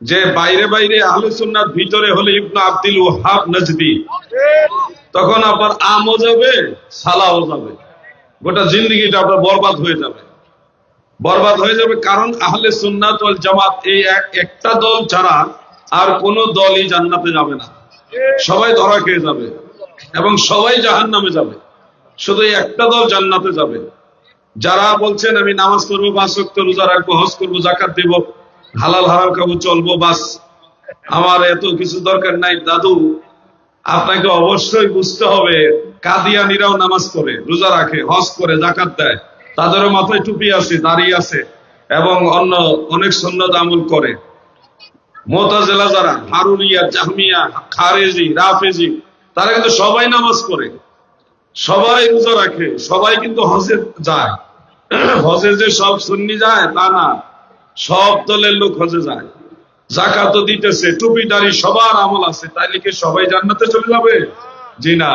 যে বাইরে বাইরে আহলে সুন্নাত ভিতরে হলে ইবনু আব্দুল ওহাব নজদি তখন আপনার আমও যাবে সালাও যাবে। গোটা জিন্দগিটা আপনার বরবাদ হয়ে যাবে। বরবাদ হয়ে যাবে কারণ আহলে সুন্নাত ওয়াল জামাত এই এক- একটা দল ছাড়া আর কোন দলই জান্নাতে যাবে না। সবাই ধরা খেয়ে যাবে এবং সবাই জাহান নামে যাবে। শুধু একটা দল জান্নাতে যাবে। যারা বলছেন, আমি নামাজ পড়ব বাস রোজা রাখব, হজ করব জাকাত দেব হালাল হারাম খাব, চলবো, বাস। আমার এত কিছু দরকার নাই। দাদু, আপনাকে অবশ্যই বুঝতে হবে, কাদিয়ানিরাও নামাজ পড়ে, রোজা রাখে, হজ করে জাকাত দেয়। তাদেরও মাথায় টুপি আছে, দাড়ি আছে, এবং অন্য অনেক সন্ন্যত আমল করে। মোতাজেলা যারা, হারুনিয়া, জাহমিয়া, খারেজি, রাফেজি, তারা কিন্তু সবাই নামাজ পড়ে। সবাই রোজা রাখে, সবাই কিন্তু হজে যায়। হজে যে সব সুন্নি যায়, তা না। সব দলের লোক হজে যায়। জাকাতও দিতেছে টুপি দাড়ি সবার আমল আছে, তাই লিখে সবাই জান্নাতে চলে যাবে? জি না।